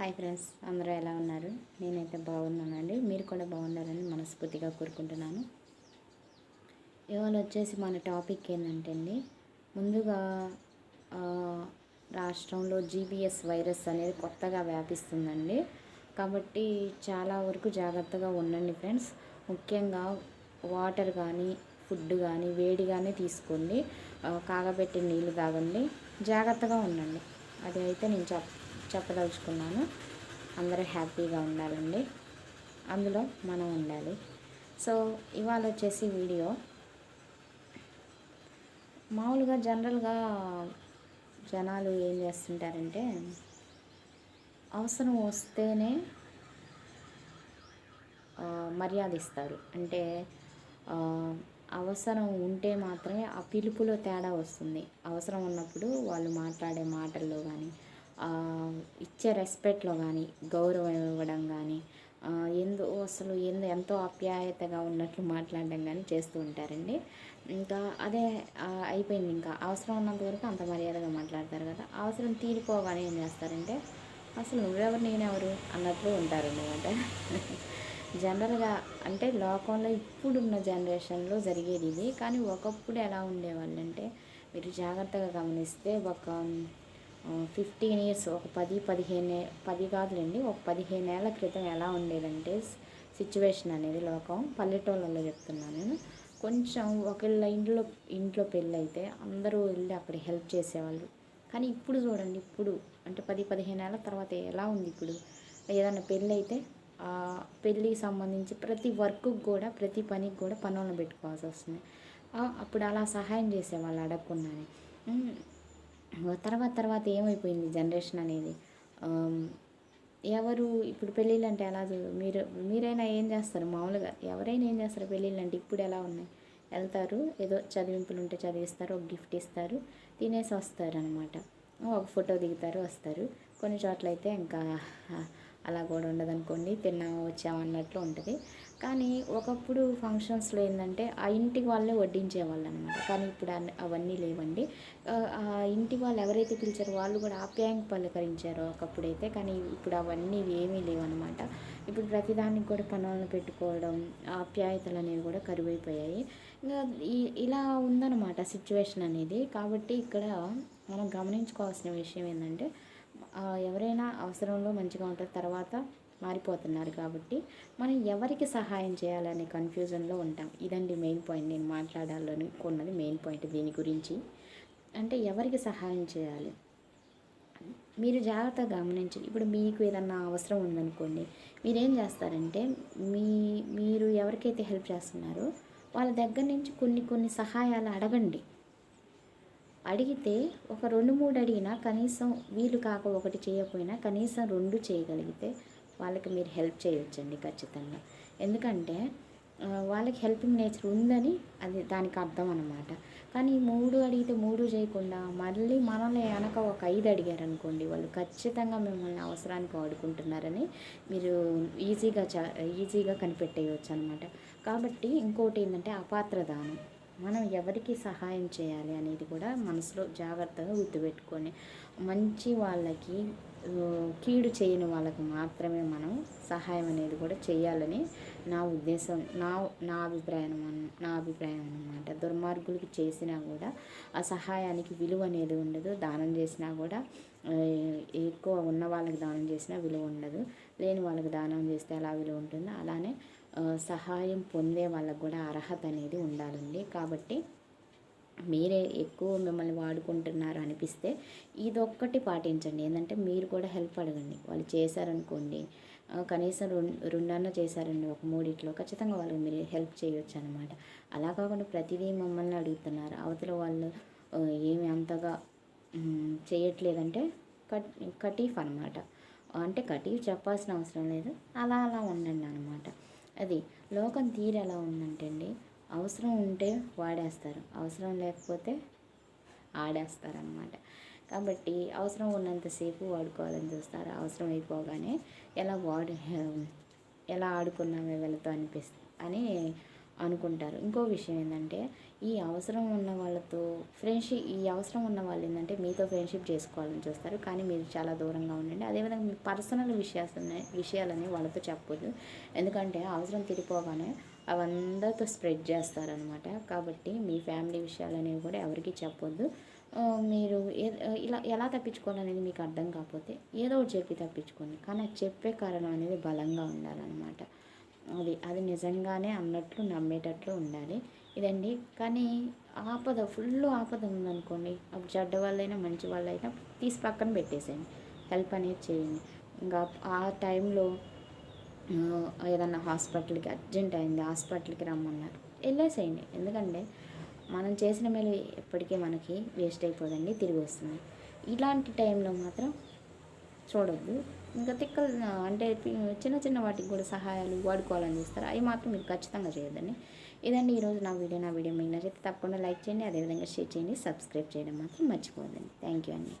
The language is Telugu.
హాయ్ ఫ్రెండ్స్ అందరూ ఎలా ఉన్నారు? నేనైతే బాగున్నానండి. మీరు కూడా బాగున్నారని మనస్ఫూర్తిగా కోరుకుంటున్నాను. ఇవాళ వచ్చేసి మన టాపిక్ ఏంటంటే అండి ముందుగా రాష్ట్రంలో జీబీఎస్ వైరస్ అనేది కొత్తగా వ్యాపిస్తుందండి. కాబట్టి చాలా వరకు జాగ్రత్తగా ఉండండి ఫ్రెండ్స్. ముఖ్యంగా వాటర్ కానీ ఫుడ్ కానీ వేడిగానే తీసుకోండి. కాగబెట్టి కాగబెట్టిన నీళ్ళు తాగండి. జాగ్రత్తగా ఉండండి. అది అయితే నేను చెప్తాను చెప్పదలుచుకున్నాను. అందరూ హ్యాపీగా ఉండాలండి. అందులో మనం ఉండాలి. సో ఇవాళ వచ్చేసి వీడియో. మామూలుగా జనరల్గా జనాలు ఏం చేస్తుంటారంటే అవసరం వస్తేనే మర్యాద ఇస్తారు అంటే అవసరం ఉంటే మాత్రమే ఆ పిలుపులో తేడా వస్తుంది. అవసరం ఉన్నప్పుడు వాళ్ళు మాట్లాడే మాటల్లో కానీ ఇచ్చే రెస్పెక్ట్లో కానీ గౌరవం ఇవ్వడం కానీ ఎందు అసలు ఎందు ఎంతో ఆప్యాయతగా ఉన్నట్లు మాట్లాడడం కానీ చేస్తూ ఉంటారండి. ఇంకా అదే అయిపోయింది ఇంకా. అవసరం ఉన్నంత వరకు అంత మర్యాదగా మాట్లాడతారు కదా. అవసరం తీరిపోగానే ఏం చేస్తారంటే అసలు నువ్వెవరు నేనెవరు అన్నట్లు ఉంటారు అనమాట జనరల్గా అంటే లోకంలో ఇప్పుడున్న జనరేషన్లో జరిగేది ఇది. కానీ ఒకప్పుడు ఎలా ఉండేవాళ్ళు అంటే మీరు జాగ్రత్తగా గమనిస్తే ఒక ఫిఫ్టీన్ ఇయర్స్ ఒక పది పదిహేను పది కాదులేండి ఒక పదిహేను ఏళ్ళ క్రితం ఎలా ఉండేదంటే సిచ్యువేషన్ అనేది లోకం పల్లెటూళ్ళలో చెప్తున్నాను నేను. కొంచెం ఒకళ్ళ ఇంట్లో ఇంట్లో పెళ్ళి అయితే అందరూ వెళ్ళి అక్కడ హెల్ప్ చేసేవాళ్ళు. కానీ ఇప్పుడు చూడండి ఇప్పుడు అంటే పది పదిహేను ఏళ్ళ తర్వాత ఎలా ఉంది ఇప్పుడు? ఏదైనా పెళ్ళి అయితే పెళ్ళికి సంబంధించి ప్రతి వర్క్కి కూడా ప్రతి పనికి కూడా పనులను పెట్టుకోవాల్సి వస్తుంది. అప్పుడు అలా సహాయం చేసేవాళ్ళు అడగకుండానే. తర్వాత తర్వాత ఏమైపోయింది జనరేషన్ అనేది? ఎవరు ఇప్పుడు పెళ్ళిళ్ళు అంటే ఎలా మీరు మీరైనా ఏం చేస్తారు? మామూలుగా ఎవరైనా ఏం చేస్తారు పెళ్ళిళ్ళు అంటే ఇప్పుడు ఎలా ఉన్నాయి? వెళ్తారు ఏదో చదివింపులు ఉంటే చదివిస్తారు ఒక గిఫ్ట్ ఇస్తారు తినేసి వస్తారు అనమాట ఒక ఫోటో దిగుతారు వస్తారు. కొన్ని చోట్ల అయితే ఇంకా అలా కూడా ఉండదు అనుకోండి తిన్నాము వచ్చామన్నట్లు ఉంటుంది. కానీ ఒకప్పుడు ఫంక్షన్స్లో ఏంటంటే ఆ ఇంటికి వాళ్ళే వడ్డించేవాళ్ళు అనమాట కానీ ఇప్పుడు అవన్నీ లేవండి. ఆ, ఇంటి వాళ్ళు ఎవరైతే పిలిచారో వాళ్ళు కూడా ఆప్యాయంగా పలకరించారో ఒకప్పుడైతే. కానీ ఇప్పుడు అవన్నీ ఏమీ లేవన్నమాట ఇప్పుడు ప్రతిదానికి కూడా పనులను పెట్టుకోవడం ఆప్యాయతలు అనేవి కూడా కరువైపోయాయి. ఇంకా ఇలా ఉందన్నమాట సిచ్యువేషన్ అనేది. కాబట్టి ఇక్కడ మనం గమనించుకోవాల్సిన విషయం ఏంటంటే ఎవరైనా అవసరంలో మంచిగా ఉంటారు తర్వాత మారిపోతున్నారు కాబట్టి మనం ఎవరికి సహాయం చేయాలనే కన్ఫ్యూజన్లో ఉంటాం. ఇదండి మెయిన్ పాయింట్ నేను మాట్లాడాలని కొన్నది మెయిన్ పాయింట్ దీని గురించి. అంటే ఎవరికి సహాయం చేయాలి? మీరు జాగ్రత్తగా గమనించండి. ఇప్పుడు మీకు ఏదన్నా అవసరం ఉందనుకోండి మీరేం చేస్తారంటే మీ మీరు ఎవరికైతే హెల్ప్ చేస్తున్నారో వాళ్ళ దగ్గర నుంచి కొన్ని కొన్ని సహాయాలు అడగండి. అడిగితే ఒక రెండు మూడు అడిగినా కనీసం వీలు కాక ఒకటి చేయకపోయినా కనీసం రెండు చేయగలిగితే వాళ్ళకి మీరు హెల్ప్ చేయొచ్చండి ఖచ్చితంగా. ఎందుకంటే వాళ్ళకి హెల్పింగ్ నేచర్ ఉందని అది దానికి అర్థం అనమాట కానీ మూడు అడిగితే మూడు చేయకుండా మళ్ళీ మనల్ని వెనక ఒక ఐదు అడిగారు అనుకోండి వాళ్ళు ఖచ్చితంగా మిమ్మల్ని అవసరానికి వాడుకుంటున్నారని మీరు ఈజీగా చా ఈజీగా కనిపెట్టేయచ్చు అనమాట కాబట్టి ఇంకోటి ఏంటంటే అపాత్ర దానం మనం ఎవరికి సహాయం చేయాలి అనేది కూడా మనసులో జాగ్రత్తగా గుర్తుపెట్టుకొని మంచి వాళ్ళకి కీడు చేయని వాళ్ళకి మాత్రమే మనం సహాయం అనేది కూడా చేయాలని నా ఉద్దేశం నా నా అభిప్రాయం అన్- నా అభిప్రాయం అనమాట దుర్మార్గులకి చేసినా కూడా ఆ సహాయానికి విలువ అనేది ఉండదు. దానం చేసినా కూడా ఎక్కువ ఉన్న వాళ్ళకి దానం చేసినా విలువ ఉండదు. లేని వాళ్ళకి దానం చేస్తే అలా విలువ ఉంటుందో? అలానే సహాయం పొందే వాళ్ళకు కూడా అర్హత అనేది ఉండాలండి. కాబట్టి మీరే ఎక్కువ మిమ్మల్ని వాడుకుంటున్నారు అనిపిస్తే ఇదొక్కటి పాటించండి. ఏంటంటే మీరు కూడా హెల్ప్ అడగండి. వాళ్ళు చేశారనుకోండి కనీసం రెండు రెండన్న చేశారండి ఒక మూడిట్లో ఖచ్చితంగా వాళ్ళకి మీరు హెల్ప్ చేయొచ్చు అనమాట అలా కాకుండా ప్రతిదీ మమ్మల్ని అడుగుతున్నారు. అవతల వాళ్ళు ఏమి అంతగా చేయట్లేదంటే కట్ కటీఫ్ అనమాట అంటే కటీఫ్ చెప్పాల్సిన అవసరం లేదు. అలా అలా ఉండండి అనమాట అది లోకం తీరు ఎలా ఉందంటే అండి అవసరం ఉంటే వాడేస్తారు. అవసరం లేకపోతే ఆడేస్తారనమాట కాబట్టి అవసరం ఉన్నంతసేపు వాడుకోవాలని చూస్తారు. అవసరం అయిపోగానే ఎలా వాడు ఎలా ఆడుకున్నామే వీళ్ళతో అనిపిస్తుంది అని అనుకుంటారు. ఇంకో విషయం ఏంటంటే ఈ అవసరం ఉన్న వాళ్ళతో ఫ్రెండ్షిప్ ఈ అవసరం ఉన్న వాళ్ళు ఏంటంటే మీతో ఫ్రెండ్షిప్ చేసుకోవాలని చూస్తారు. కానీ మీరు చాలా దూరంగా ఉండండి. అదేవిధంగా మీ పర్సనల్ విషయాలు విషయాలని వాళ్ళతో చెప్పొద్దు. ఎందుకంటే అవసరం తిరిగిపోగానే అవందరితో స్ప్రెడ్ చేస్తారనమాట కాబట్టి మీ ఫ్యామిలీ విషయాలు అనేవి కూడా ఎవరికి చెప్పొద్దు. మీరు ఇలా ఎలా తప్పించుకోవాలనేది మీకు అర్థం కాకపోతే ఏదో ఒకటి చెప్పి తప్పించుకోండి. కానీ చెప్పే కారణం అనేది బలంగా ఉండాలన్నమాట. అది అది నిజంగానే అన్నట్లు నమ్మేటట్లు ఉండాలి. ఇదండి. కానీ ఆపద ఫుల్ ఆపద ఉందనుకోండి అప్పుడు చెడ్డ వాళ్ళైనా మంచి వాళ్ళైనా తీసి పక్కన పెట్టేసేయండి. హెల్ప్ అనేది చేయండి. ఇంకా ఆ టైంలో ఏదన్నా హాస్పిటల్కి అర్జెంట్ అయింది హాస్పిటల్కి రమ్మన్నారు వెళ్ళేసేయండి. ఎందుకంటే మనం చేసిన మేలు ఎప్పటికీ మనకి వేస్ట్ అయిపోదండి తిరిగి వస్తుంది. ఇలాంటి టైంలో మాత్రం చూడొద్దు. ఇంకా తిక్కలు అంటే చిన్న చిన్న వాటికి కూడా సహాయాలు వాడుకోవాలని చూస్తారు. అవి మాత్రం మీరు ఖచ్చితంగా చేయొద్దండి. ఇదండి ఈరోజు నా వీడియో. నా వీడియో మీకు నచ్చితే తప్పకుండా లైక్ చేయండి అదేవిధంగా షేర్ చేయండి సబ్స్క్రైబ్ చేయడం మాత్రం మర్చిపోవద్దండి. థ్యాంక్ యూ అండి.